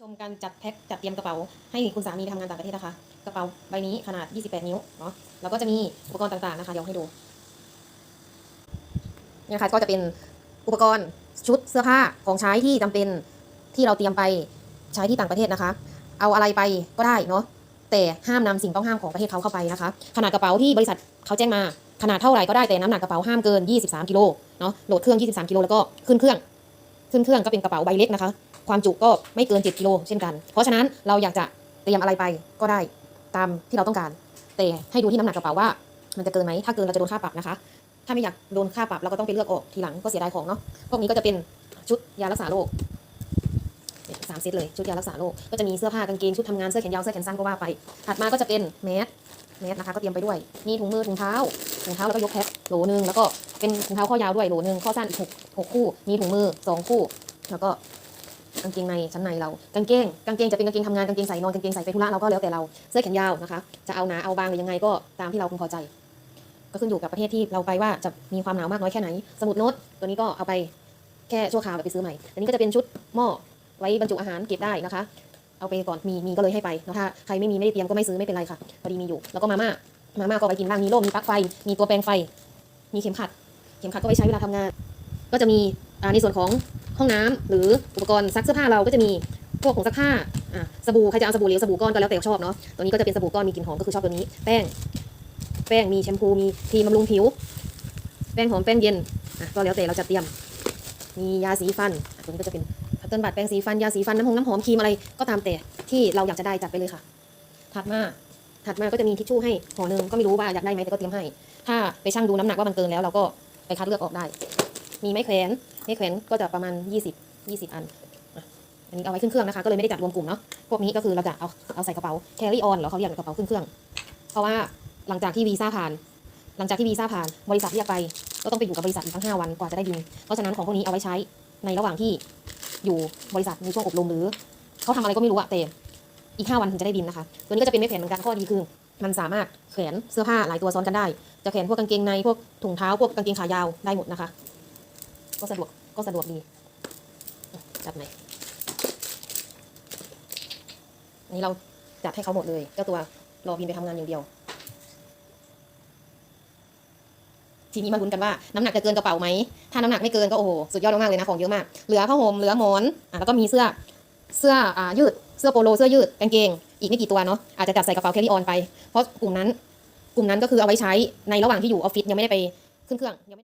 ชมการจัดแพ็คจัดเตรียมกระเป๋าให้คุณสามีทำงานต่างประเทศนะคะ กระเป๋าใบนี้ขนาด 28 นิ้วเนาะแล้วก็จะมีอุปกรณ์ต่างๆนะคะเดี๋ยวให้ดูเนี่ยนะคะก็จะเป็นอุปกรณ์ชุดเสื้อผ้าของใช้ที่จำเป็นที่เราเตรียมไปใช้ที่ต่างประเทศนะคะ เอาอะไรไปก็ได้เนาะแต่ห้ามนำสิ่งต้องห้ามของประเทศเขาเข้าไปนะคะ ขนาดกระเป๋าที่บริษัทเขาแจ้งมาขนาดเท่าไหร่ก็ได้แต่น้ำหนักกระเป๋าห้ามเกิน 23 กิโลเนาะโหลดเครื่อง 23 กิโลแล้วก็ขึ้นเครื่อง ขึ้นเครื่องก็เป็นกระเป๋าใบเล็กนะคะ ความจุก็ไม่เกิน 7กิโลเช่นกัน เพราะฉะนั้นเราอยากจะเตรียมอะไรไปก็ได้ตามที่เราต้องการ แต่ให้ดูที่น้ำหนักกระเป๋าว่า มันจะเกินไหมถ้าเกินเราจะโดนค่าปรับนะคะ ถ้าไม่อยากโดนค่าปรับเราก็ต้องไปเลือกออกทีหลังก็เสียดายของเนาะพวกนี้ก็จะเป็นชุดยารักษาโรคสามเซตเลยชุดยารักษาโรคก็จะมีเสื้อผ้ากางเกงชุดทำงานเสื้อแขนยาวเสื้อแขนสั้นก็ว่าไป ถัดมาก็จะเป็นแมสแมสนะคะก็เตรียมไปด้วย มีถุงมือถุงเท้าถุงเท้าแล้วก็ยกแพ็คโหลนึงแล้วก็เป็นถุงเท้าข้อยาวด้วยโหลนึงข้อสั้นอีกหกหกคู่ มีถุงมือสองคู่ แล้วก็ กางเกงในชั้นในเรากางเกงกางเกงจะเป็นกางเกงทำงานกางเกงใส่นอนกางเกงใส่ไปธุระเราก็แล้วแต่เราเสื้อแขนยาวนะคะ จะเอาหนาเอาบางหรือยังไงก็ตามที่เราพึงพอใจ ก็ขึ้นอยู่กับประเทศที่เราไปว่าจะมีความหนาวมากน้อยแค่ไหน สมุดโน้ตตัวนี้ก็เอาไปแค่ชั่วคราวแบบไปซื้อใหม่อันนี้ก็จะเป็นชุดหม้อไว้บรรจุอาหารเก็บได้นะคะ เอาไปก่อนมีมีก็เลยให้ไปแล้วถ้าใครไม่มีไม่ได้เตรียมก็ไม่ซื้อไม่เป็นไรค่ะพอดีมีอยู่ แล้วก็มาม่ามาม่าก็ไปกินบ้างมีร่มมีปลั๊กไฟ มีตัวแปรงไฟ มีเข็มขัด เข็มขัดก็ไว้ใช้เวลาทำงาน ก็จะมี ในส่วนของห้องน้ำหรืออุปกรณ์ซักเสื้อผ้าเราก็จะมีพวกผงซักผ้าสบู่ใครจะเอาสบู่เหลวสบู่ก้อนก็แล้วแต่ชอบเนาะตัวนี้ก็จะเป็นสบู่ก้อนมีกลิ่นหอมก็คือชอบตัวนี้ แป้ง แป้งมีแชมพูมีครีมบำรุงผิว แป้งหอมแป้งเย็นอะก็แล้วแต่เราจะเตรียม มียาสีฟันตัวนี้ก็จะเป็นพัตเติ้ลบัตแป้งสีฟันยาสีฟันน้ำหอมน้ำหอมครีมอะไรก็ตามแต่ที่เราอยากจะได้จัดไปเลยค่ะ ถัดมาถัดมาก็จะมีทิชชู่ให้ห่อหนึ่งก็ไม่รู้ว่าอยากได้ไหมแต่ก็เตรียมให้ ถ้าไปชั่งดูน้ำหนักว่ามันเกินแล้วเราก็ไปคัดเลือกออกได้ มีไม้แขวน ไม้แขวนก็จะประมาณ 20 20 อัน อันนี้เอาไว้ขึ้นเครื่องนะคะ ก็เลยไม่ได้จัดรวมกลุ่มเนาะ พวกนี้ก็คือเราจะเอาเอาใส่กระเป๋า carry on หรอเขาเรียกกระเป๋าขึ้นเครื่อง เพราะว่าหลังจากที่วีซ่าผ่าน หลังจากที่วีซ่าผ่าน บริษัทเรียกไป ก็ต้องไปอยู่กับบริษัทอีกทั้ง5วันกว่าจะได้บิน เพราะฉะนั้นของพวกนี้เอาไว้ใช้ในระหว่างที่อยู่บริษัทในช่วงอบรมหรือเขาทำอะไรก็ไม่รู้อะแต่อีก5วันถึงจะได้บินนะคะ ตัวนี้ก็จะเป็นไม้แขวนเหมือนกันข้อดีคือมันสามารถแขวนเสื้อผ้าหลายตัวซ้อนกันได้ จะแขวนพวกกางเกงในพวกถุงเท้าพวกกางเกงขายาวได้หมดนะคะ ก็สะดวกก็สะดวกดีจัดไหนอันนี้เราจัดให้เขาหมดเลยเจ้าตัวรอบินไปทำงานอย่างเดียว ทีนี้มาลุ้นกันว่าน้ำหนักจะเกินกระเป๋าไหม ถ้าน้ำหนักไม่เกินก็โอ้โหสุดยอดมากๆเลยนะของเยอะมาก เหลือผ้าห่มเหลือหมอนอะแล้วก็มีเสื้อเสื้ออ่ายืดเสื้อโปโลเสื้อยืดกางเกง อีกไม่กี่ตัวเนาะอาจจะจัดใส่กระเป๋าแครี่ออนไป เพราะกลุ่มนั้น กลุ่มนั้นก็คือเอาไว้ใช้ในระหว่างที่อยู่ออฟฟิศยังไม่ได้ไปขึ้นเครื่องยังไม่